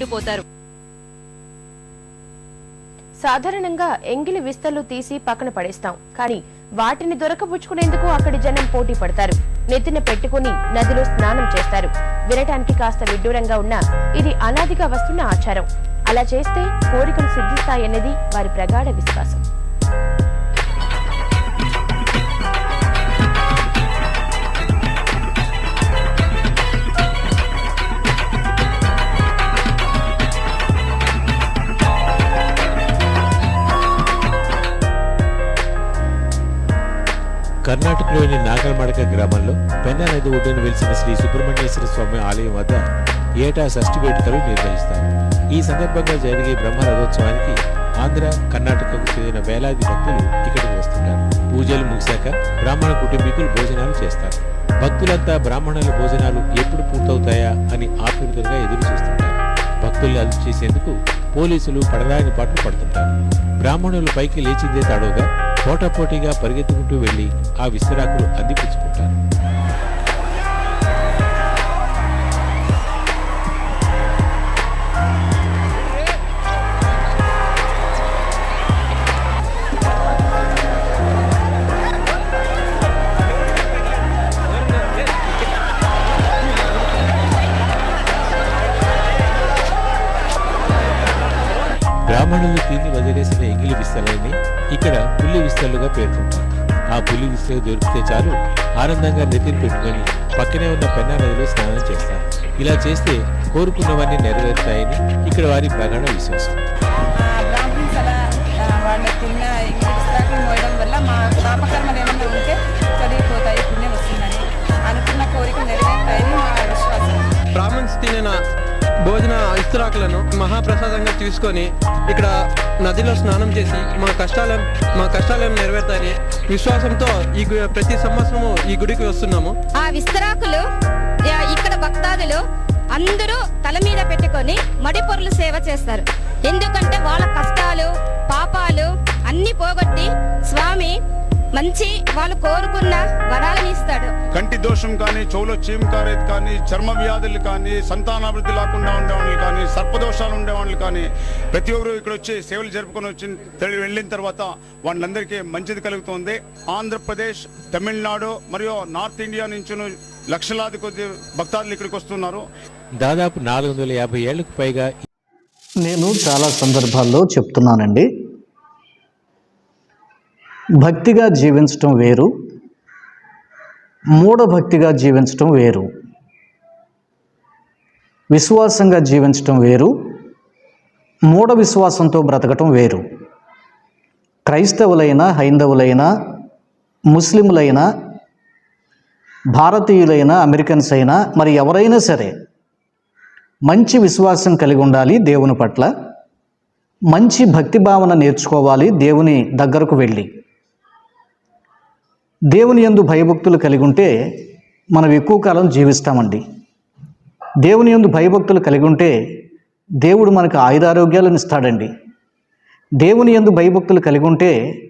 ఉండిపోతారు సాధారణంగా ఎంగిలి విస్తలు తీసి పక్కన పడేస్తాం. కానీ వాటిని దొరకబుచ్చుకునేందుకు అక్కడి జనం పోటీ పడతారు. నెత్తిన పెట్టుకుని నదిలో స్నానం చేస్తారు. వినటానికి కాస్త విడ్డూరంగా ఉన్నా ఇది అనాదిగా వస్తున్న ఆచారం. అలా చేస్తే కోరికలు సిద్ధిస్తాయన్నది వారి ప్రగాఢ విశ్వాసం. కర్ణాటకలోని నాగల్మడక గ్రామంలో పెన్నా నది ఒడ్డున వెలిసిన శ్రీ సుబ్రహ్మణ్యేశ్వర స్వామి ఆలయం వద్ద ఏటా షష్ఠి వేడుకలు నిర్వహిస్తారు. ఈ సందర్భంగా జరిగే బ్రహ్మరథోత్సవానికి ఆంధ్ర కర్ణాటకకు చెందిన వేలాది భక్తులు ఇక్కడికి వస్తుంటారు. పూజలు ముగిశాక బ్రాహ్మణ కుటుంబీకులు భోజనాలు చేస్తారు. భక్తులంతా బ్రాహ్మణుల భోజనాలు ఎప్పుడు పూర్తవుతాయా అని ఆతృతంగా ఎదురు చూస్తుంటారు. భక్తుల్ని అదుపు చేసేందుకు పోలీసులు పడరాని పాటలు పడుతుంటారు. బ్రాహ్మణులు పైకి లేచిందే తాడోగా పోటాపోటీగా పరిగెత్తుకుంటూ వెళ్ళి ఆ విస్తరాకులు అందిపుచ్చుకుంటారు బ్రాహ్మణులు తిని వదిలేసిన ఎంగిలి విస్తలని ఇక్కడ పుల్లి విస్తలుగా పేర్కొంటారు. ఆ పులి విస్తలు దొరికితే చాలు ఆనందంగా నెత్తిని పెట్టుకొని పక్కనే ఉన్న పెన్నా నదిలో స్నానం చేస్తారు. ఇలా చేస్తే కోరుకున్నవన్నీ నెరవేరుతాయని ఇక్కడ వారి ప్రధాన విశ్వాసం. బ్రాహ్మణ్స్ అలా భోజన ఇస్తురాకులను మహాప్రసాదంగా తీసుకొని ఇక్కడ నదిలో స్నానం చేసి మా కష్టాలను మా కష్టాలను నెరవేర్తాయని విశ్వాసంతో ఈ ప్రతి సంవత్సరము ఈ గుడికి వస్తున్నాము. ఆ విస్తరాకులు ఇక్కడ భక్తాదులు అందరూ తల మీద పెట్టుకొని మడిపొరులు సేవ చేస్తారు. ఎందుకంటే వాళ్ళ కష్టాలు పాపాలు అన్ని పోగొట్టి మంచి వాళ్ళు కోరుకున్న వరాలను ఇస్తాడు. కంటి దోషం కానీ చెవులో చీమ్ కారేది కానీ చర్మ వ్యాధులు కానీ సంతానాభివృద్ధి లేకుండా ఉండేవాళ్ళు కానీ సర్పదోషాలు ఉండేవాళ్ళు కానీ ప్రతి ఒక్కరు ఇక్కడ వచ్చి సేవలు జరుపుకొని వచ్చి తెలి- వెళ్ళిన తర్వాత వాళ్ళందరికీ మంచిది కలుగుతుంది. ఆంధ్రప్రదేశ్ తమిళనాడు మరియు నార్త్ ఇండియా నుంచి లక్షలాది కొద్ది భక్తాదులు ఇక్కడికి వస్తున్నారు. దాదాపు నాలుగు వందల యాభై ఏళ్ళకు పైగా నేను చాలా సందర్భాల్లో చెప్తున్నానండి. భక్తిగా జీవించటం వేరు. మూఢభక్తిగా జీవించటం వేరు. విశ్వాసంగా జీవించటం వేరు. మూఢ విశ్వాసంతో బ్రతకటం వేరు. క్రైస్తవులైన హైందవులైనా ముస్లింలైనా భారతీయులైన అమెరికన్స్ అయినా మరి ఎవరైనా సరే మంచి విశ్వాసం కలిగి ఉండాలి దేవుని పట్ల. మంచి భక్తి భావన నేర్చుకోవాలి దేవుని దగ్గరకు వెళ్ళి. దేవుని యందు భయభక్తులు కలిగి ఉంటే మనం ఎక్కువ కాలం జీవిస్తామండి. దేవుని యందు భయభక్తులు కలిగి ఉంటే దేవుడు మనకు ఆయుధారోగ్యాలను ఇస్తాడండి. దేవుని యందు భయభక్తులు కలిగి ఉంటే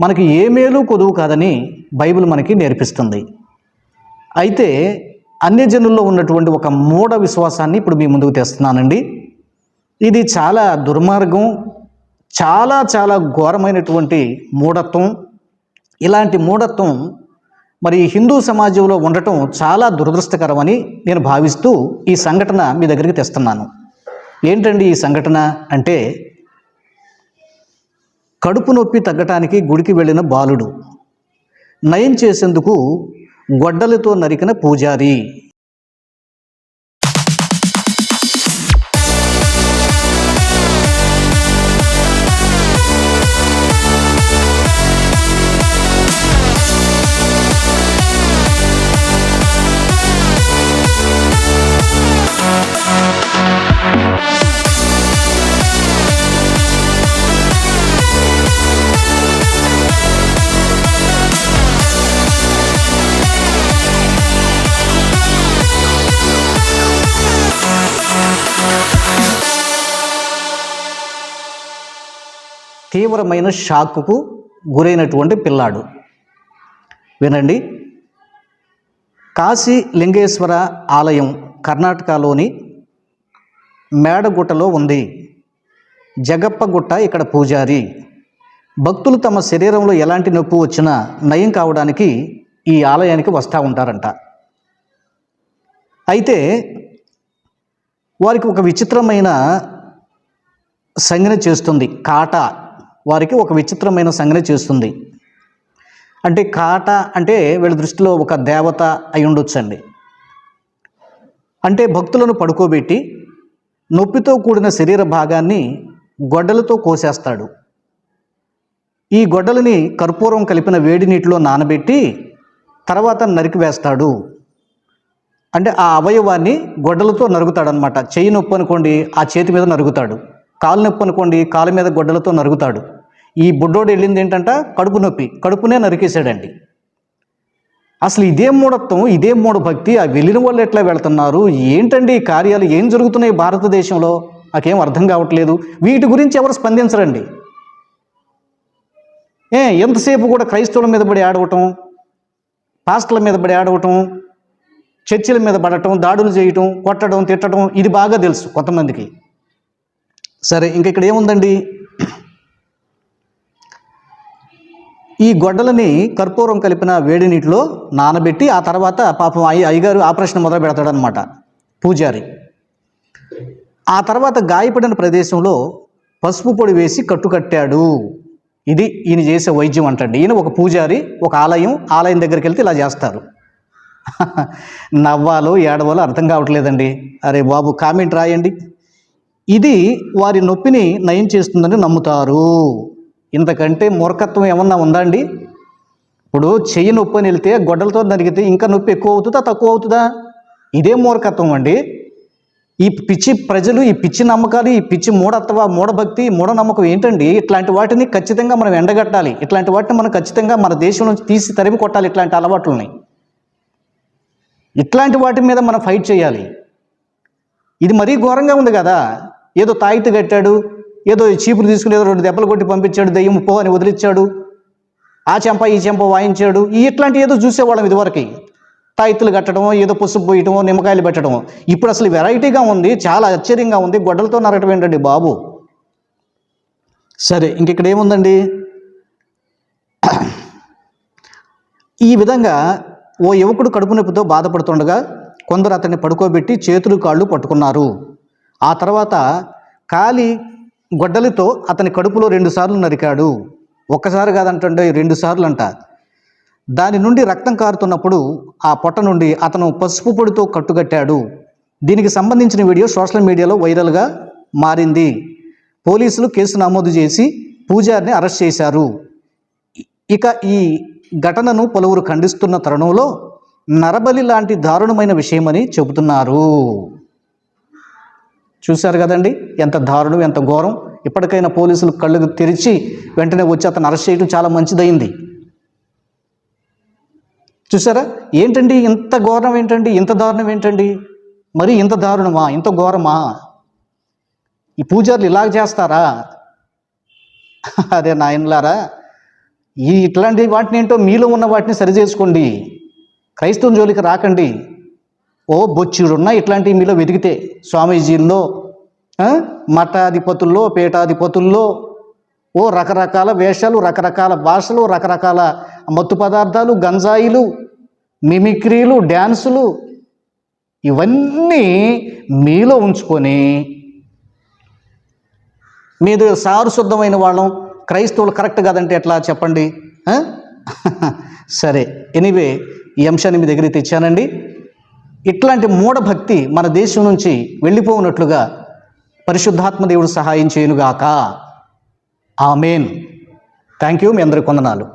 మనకి ఏ మేలు కొదువు కాదని బైబిల్ మనకి నేర్పిస్తుంది. అయితే అన్యజనుల్లో ఉన్నటువంటి ఒక మూఢ విశ్వాసాన్ని ఇప్పుడు మీ ముందుకు తెస్తున్నానండి. ఇది చాలా దుర్మార్గం చాలా చాలా ఘోరమైనటువంటి మూఢత్వం ఇలాంటి మూఢత్వం మరి హిందూ సమాజంలో ఉండటం చాలా దురదృష్టకరమని నేను భావిస్తూ ఈ సంఘటన మీ దగ్గరికి తెస్తున్నాను. ఏంటండి ఈ సంఘటన అంటే కడుపు నొప్పి తగ్గటానికి గుడికి వెళ్ళిన బాలుడు. నయం చేసేందుకు గొడ్డలతో నరికిన పూజారి. తీవ్రమైన షాక్కు గురైనటువంటి పిల్లాడు. వినండి. కాశీ లింగేశ్వర ఆలయం కర్ణాటకలోని మేడగుట్టలో ఉంది. జగప్పగుట్ట ఇక్కడ పూజారి. భక్తులు తమ శరీరంలో ఎలాంటి నొప్పి వచ్చినా నయం కావడానికి ఈ ఆలయానికి వస్తూ ఉంటారంట. అయితే వారికి ఒక విచిత్రమైన సంజ్ఞ చేస్తుంది. కాట. వారికి ఒక విచిత్రమైన సంగతి చేస్తుంది. అంటే కాట అంటే వీళ్ళ దృష్టిలో ఒక దేవత అయి ఉండొచ్చండి. అంటే భక్తులను పడుకోబెట్టి నొప్పితో కూడిన శరీర భాగాన్ని గొడ్డలతో కోసేస్తాడు. ఈ గొడ్డలని కర్పూరం కలిపిన వేడి నీటిలో నానబెట్టి తర్వాత నరికివేస్తాడు అంటే ఆ అవయవాన్ని గొడ్డలతో నరుగుతాడనమాట చెయ్యి నొప్పి అనుకోండి ఆ చేతి మీద నరుగుతాడు. కాలు నొప్పి అనుకోండి కాలు మీద గొడ్డలతో నరుగుతాడు. ఈ బుడ్డోడు వెళ్ళింది ఏంటంట? కడుపు నొప్పి. కడుపునే నరికేశాడండి. అసలు ఇదే మూఢత్వం ఇదే మూఢ భక్తి ఆ వెళ్ళిన వాళ్ళు ఎట్లా వెళ్తున్నారు? ఏంటండి ఈ కార్యాలు? ఏం జరుగుతున్నాయి భారతదేశంలో? నాకేం అర్థం కావట్లేదు. వీటి గురించి ఎవరు స్పందించరండి? ఏ ఎంతసేపు కూడా క్రైస్తవుల మీద పడి ఆడవటం పాస్టర్ల మీద పడి ఆడవటం చర్చిల మీద పడటం దాడులు చేయటం కొట్టడం తిట్టడం ఇది బాగా తెలుసు కొంతమందికి. సరే ఇంక ఇక్కడ ఏముందండి? ఈ గొడ్డలని కర్పూరం కలిపిన వేడి నీటిలో నానబెట్టి ఆ తర్వాత పాపం అయ్య అయ్యగారు ఆపరేషన్ మొదలు పెడతాడనమాట పూజారి. ఆ తర్వాత గాయపడిన ప్రదేశంలో పసుపు పొడి వేసి కట్టుకట్టాడు ఇది ఈయన చేసే వైద్యం అంటండి. ఈయన ఒక పూజారి ఒక ఆలయం ఆలయం దగ్గరికి వెళ్తే ఇలా చేస్తారు. నవ్వాలో ఏడవాలో అర్థం కావట్లేదండి. అరే బాబు కామెంట్ రాయండి. ఇది వారి నొప్పిని నయం చేస్తుందని నమ్ముతారు. ఇంతకంటే మూర్ఖత్వం ఏమన్నా ఉందా అండి? ఇప్పుడు చెయ్యి నొప్పి అని వెళ్తే గొడ్డలతో నరిగితే ఇంకా నొప్పి ఎక్కువ అవుతుందా తక్కువ అవుతుందా? ఇదే మూర్ఖత్వం అండి. ఈ పిచ్చి ప్రజలు ఈ పిచ్చి నమ్మకాలు ఈ పిచ్చి మూఢత్వ మూఢభక్తి మూఢనమ్మకం ఏంటండి? ఇట్లాంటి వాటిని ఖచ్చితంగా మనం ఎండగట్టాలి. ఇట్లాంటి వాటిని మనం ఖచ్చితంగా మన దేశం నుంచి తీసి తరిమి కొట్టాలి ఇట్లాంటి అలవాట్లని. ఇట్లాంటి వాటి మీద మనం ఫైట్ చేయాలి. ఇది మరీ ఘోరంగా ఉంది కదా. ఏదో తాయితీ కట్టాడు ఏదో చీపులు తీసుకుని ఏదో రెండు దెబ్బలు కొట్టి పంపించాడు దయ్యం పో అని వదిలిచ్చాడు ఆ చెంప ఈ చెంప వాయించాడు ఈ ఇట్లాంటి ఏదో చూసేవాళ్ళం ఇదివరకు. తాయితులు కట్టడమో ఏదో పసుపు పోయటమో నిమ్మకాయలు పెట్టడమో. ఇప్పుడు అసలు వెరైటీగా ఉంది చాలా ఆశ్చర్యంగా ఉంది గొడ్డలతో నరకటం ఏంటండి బాబు? సరే ఇంక ఇక్కడ ఏముందండి? ఈ విధంగా ఓ యువకుడు కడుపు నొప్పితో బాధపడుతుండగా కొందరు అతన్ని పడుకోబెట్టి చేతులు కాళ్ళు పట్టుకున్నారు. ఆ తర్వాత కాలి గొడ్డలితో అతని కడుపులో రెండుసార్లు నరికాడు. ఒక్కసారి కాదంటే రెండు సార్లు అంట దాని నుండి రక్తం కారుతున్నప్పుడు ఆ పొట్ట నుండి అతను పసుపు పొడితో కట్టుకట్టాడు. దీనికి సంబంధించిన వీడియో సోషల్ మీడియాలో వైరల్గా మారింది. పోలీసులు కేసు నమోదు చేసి పూజారిని అరెస్ట్ చేశారు. ఇక ఈ ఘటనను పలువురు ఖండిస్తున్న తరుణంలో నరబలి లాంటి దారుణమైన విషయమని చెబుతున్నారు. చూశారు కదండి? ఎంత దారుణం ఎంత ఘోరం. ఇప్పటికైనా పోలీసులు కళ్ళు తెరిచి వెంటనే వచ్చి అతను అరెస్ట్ చేయడం చాలా మంచిదైంది చూసారా ఏంటండి ఇంత ఘోరం ఏంటండి? ఇంత దారుణం ఏంటండి? మరి ఇంత దారుణమా? ఇంత ఘోరమా? ఈ పూజారులు ఇలాగ చేస్తారా? అదే నాయనలారా ఈ ఇట్లాంటి వాటిని ఏంటో మీలో ఉన్న వాటిని సరిచేసుకోండి. క్రైస్తవం జోలికి రాకండి. ఓ బొచ్చుడున్నా ఇట్లాంటివి మీలో వెతికితే స్వామీజీల్లో మఠాధిపతుల్లో పీఠాధిపతుల్లో ఓ రకరకాల వేషాలు రకరకాల భాషలు రకరకాల మత్తు పదార్థాలు గంజాయిలు మిమిక్రీలు డ్యాన్సులు ఇవన్నీ మీలో ఉంచుకొని మీద సారుశుద్ధమైన వాళ్ళం క్రైస్తవులు కరెక్ట్ కాదంటే ఎట్లా చెప్పండి? సరే ఎనీవే ఈ అంశాన్ని మీ దగ్గర తెచ్చానండి. ఇట్లాంటి మూఢభక్తి మన దేశం నుంచి వెళ్ళిపోనట్లుగా పరిశుద్ధాత్మ దేవుడు సహాయం చేయనుగాక. ఆమెన్. థ్యాంక్ యూ మీ అందరికి వందనాలు